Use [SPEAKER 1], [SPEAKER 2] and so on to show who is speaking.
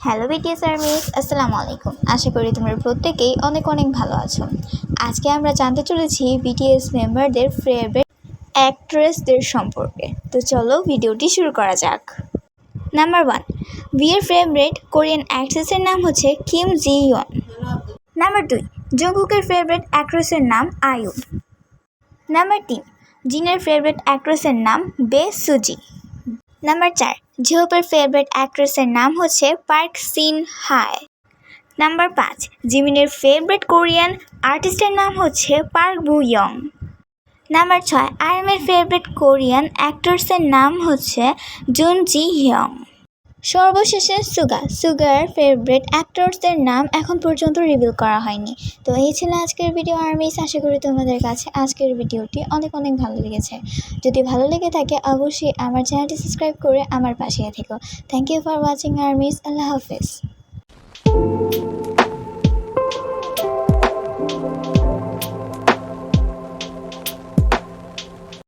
[SPEAKER 1] Hello BTS armies আসসালামু আলাইকুম আশা করি তোমরা প্রত্যেকেই অনেক অনেক ভালো আছো। আজকে আমরা জানতে চলেছি বিটিএস মেম্বারদের ফেভারিট অ্যাক্ট্রেসদের সম্পর্কে। তো চলো ভিডিওটি শুরু করা যাক। নাম্বার ওয়ান বিয়ের ফেভারিট কোরিয়ান অ্যাক্ট্রেসের নাম হচ্ছে কিম জি ইয়ন নাম্বার দুই জঙ্কুকের ফেভারিট অ্যাক্ট্রেসের নাম আয়ু নাম্বার তিন জিনের ফেভারিট অ্যাক্ট্রেসের নাম বে সুজি নাম্বার চার জিহোপের ফেভারিট অ্যাক্ট্রেসের নাম হচ্ছে পার্ক সিন হাই নাম্বার পাঁচ জিমিনের ফেভারিট কোরিয়ান আর্টিস্টের নাম হচ্ছে পার্ক বু ইয়ং নাম্বার ছয় আইএমের ফেভারিট কোরিয়ান অ্যাক্টরসের নাম হচ্ছে জুন জি হিয়ং সর্বশেষে সুগা। সুগার ফেভারিট অ্যাক্টরসদের নাম এখন পর্যন্ত রিভিল করা হয়নি। তো এই ছিল আজকের ভিডিও আর মিস আশা করি তোমাদের কাছে আজকের ভিডিওটি অনেক অনেক ভালো লেগেছে। যদি ভালো লেগে থাকে, অবশ্যই আমার চ্যানেলটি সাবস্ক্রাইব করে আমার পাশে থেকো। থ্যাংক ইউ ফর ওয়াচিং আর মিস আল্লাহ হাফেজ।